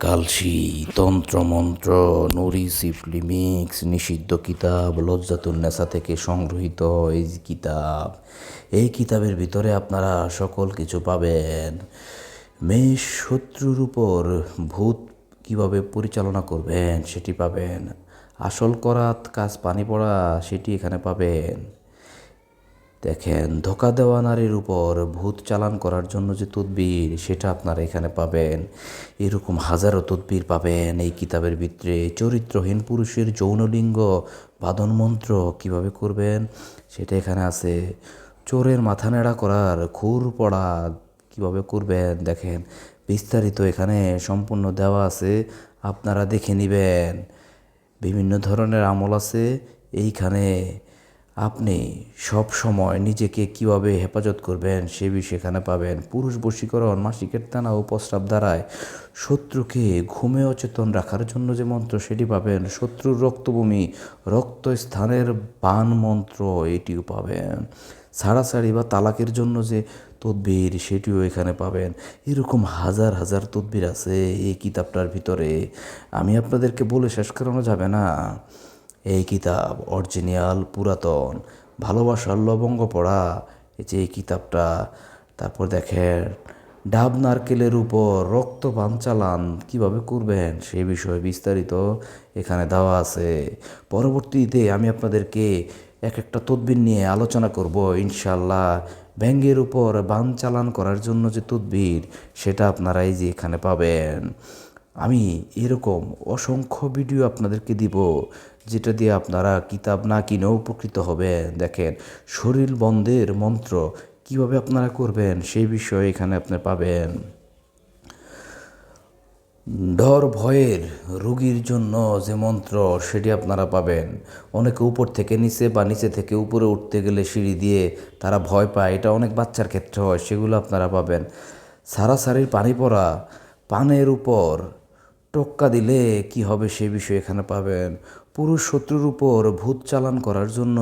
কালসি, তন্ত্রমন্ত্র, নুরি, সিফলি মিক্স, নিষিদ্ধ কিতাব লজ্জাতুন্নেসা থেকে সংগৃহীত এই কিতাব। এই কিতাবের ভিতরে আপনারা সকল কিছু পাবেন। মেষ শত্রুর উপর ভূত কীভাবে পরিচালনা করবেন, সেটি পাবেন। আসল করাত, কাজ পানি পড়া, সেটি এখানে পাবেন। দেখেন, ধোকা দেওয়া নারীর উপর ভূত চালান করার জন্য যে তদবির, সেটা আপনারা এখানে পাবেন। এরকম হাজারো তদবির পাবেন এই কিতাবের ভিতরে। চরিত্রহীন পুরুষের যৌনলিঙ্গ বাদন মন্ত্র কীভাবে করবেন, সেটা এখানে আছে। চোরের মাথা নেড়া করার খুর পড়া কীভাবে করবেন, দেখেন, বিস্তারিত এখানে সম্পূর্ণ দেওয়া আছে, আপনারা দেখে নেবেন। বিভিন্ন ধরনের আমল আছে, এইখানে আপনি সব সময় নিজেকে কীভাবে হেফাজত করবেন সে বিষয়ে এখানে পাবেন। পুরুষ বশীকরণ, মাসিকের টানা ও প্রস্রাব দ্বারায় শত্রুকে ঘুমে অচেতন রাখার জন্য যে মন্ত্র, সেটি পাবেন শত্রুর রক্তভূমি, রক্তস্থানের বান মন্ত্র, এটিও পাবেন। ছাড়াছাড়ি বা তালাকের জন্য যে তদবির, সেটিও এখানে পাবেন। এরকম হাজার হাজার তদবির আছে এই কিতাবটার ভিতরে। আমি আপনাদেরকে বলে শেষ করানো যাবে না। এই কিতাব অরিজিনাল, পুরাতন। ভালোবাসার লবঙ্গ পড়া, এই যে এই কিতাবটা। তারপর দেখেন, ডাব নারকেলের উপর রক্ত পান চালান কীভাবে করবেন সে বিষয়ে বিস্তারিত এখানে দেওয়া আছে। পরবর্তীতে আমি আপনাদেরকে এক একটা তদবির নিয়ে আলোচনা করব। ইনশাল্লাহ ব্যাঙ্গের উপর বান চালান করার জন্য যে তদবির, সেটা আপনারা এই যে এখানে পাবেন। আমি এরকম অসংখ্য ভিডিও আপনাদেরকে দিব, যেটা দিয়ে আপনারা কিতাব না কিনেও উপকৃত হবেন। দেখেন, শরীর বন্ধের মন্ত্র কীভাবে আপনারা করবেন সেই বিষয়ে এখানে আপনি পাবেন। ডর ভয়ের রুগীর জন্য যে মন্ত্র, সেটি আপনারা পাবেন। অনেকে উপর থেকে নিচে বা নিচে থেকে উপরে উঠতে গেলে সিঁড়ি দিয়ে তারা ভয় পায়। এটা অনেক বাচ্চার ক্ষেত্রে হয়, সেগুলো আপনারা পাবেন। সারাসারির পানি পড়া, পানের উপর টোক্কা দিলে কি হবে সে বিষয়ে এখানে পাবেন। পুরুষ শত্রুর উপর ভূত চালান করার জন্য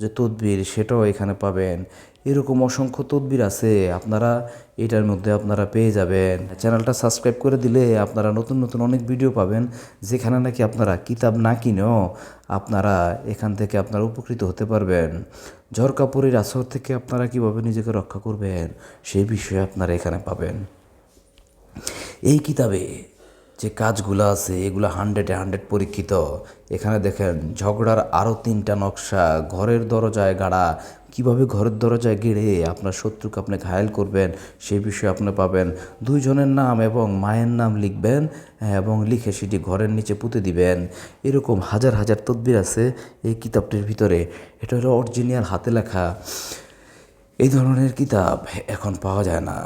যে তদবির, সেটাও এখানে পাবেন। এরকম অসংখ্য তদবির আছে, আপনারা এটার মধ্যে আপনারা পেয়ে যাবেন। চ্যানেলটা সাবস্ক্রাইব করে দিলে আপনারা নতুন নতুন অনেক ভিডিও পাবেন, যেখানে নাকি আপনারা কিতাব না কিনেও আপনারা এখান থেকে আপনারা উপকৃত হতে পারবেন। ঝড় কাপড়ের আসর থেকে আপনারা কীভাবে নিজেকে রক্ষা করবেন সেই বিষয়ে আপনারা এখানে পাবেন। এই কিতাবে যে কাজগুলো আছে এগুলো হান্ড্রেডে হান্ড্রেড পরীক্ষিত। এখানে দেখেন ঝগড়ার আরও তিনটা নকশা ঘরের দরজায় গাড়া। কীভাবে ঘরের দরজায় গেড়ে আপনার শত্রুকে আপনি ঘায়েল করবেন সেই বিষয়ে আপনি পাবেন। দুইজনের নাম এবং মায়ের নাম লিখবেন হ্যাঁ, এবং লিখে সেটি ঘরের নিচে পুঁতে দিবেন। এরকম হাজার হাজার তদবির আছে এই কিতাবটির ভিতরে। এটা হলো অরিজিনাল হাতে লেখা। এই ধরনের কিতাব এখন পাওয়া যায় না।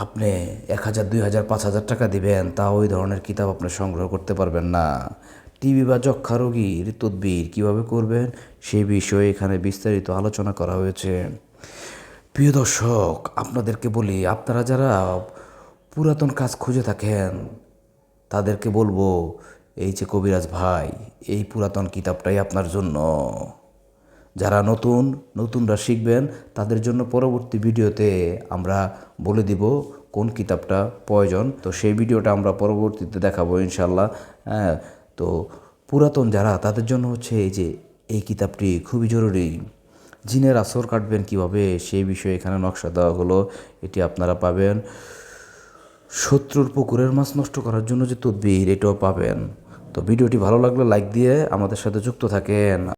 আপনি এক হাজার, দুই হাজার, পাঁচ হাজার টাকা দিবেন, তা ওই ধরনের কিতাব আপনি সংগ্রহ করতে পারবেন না। টিবি বা যক্ষা রোগীর তদবির কীভাবে করবেন সেই বিষয়ে এখানে বিস্তারিত আলোচনা করা হয়েছে। প্রিয় দর্শক, আপনাদেরকে বলি, আপনারা যারা পুরাতন কাজ খুঁজে থাকেন, তাদেরকে বলব, এই যে কবিরাজ ভাই, এই পুরাতন কিতাবটাই আপনার জন্য। যারা নতুন, নতুনরা শিখবেন, তাদের জন্য পরবর্তী ভিডিওতে আমরা বলে দিব কোন কিতাবটা প্রয়োজন। তো সেই ভিডিওটা আমরা পরবর্তীতে দেখাবো ইনশাল্লাহ হ্যাঁ তো পুরাতন যারা, তাদের জন্য হচ্ছে এই যে, এই কিতাবটি খুবই জরুরি। জিনের আসর কাটবেন কীভাবে, সেই বিষয়ে এখানে নকশা দেওয়া হলো, এটি আপনারা পাবেন। শত্রুর পুকুরের মাছ নষ্ট করার জন্য যে তদবির, এটাও পাবেন। তো ভিডিওটি ভালো লাগলে লাইক দিয়ে আমাদের সাথে যুক্ত থাকেন।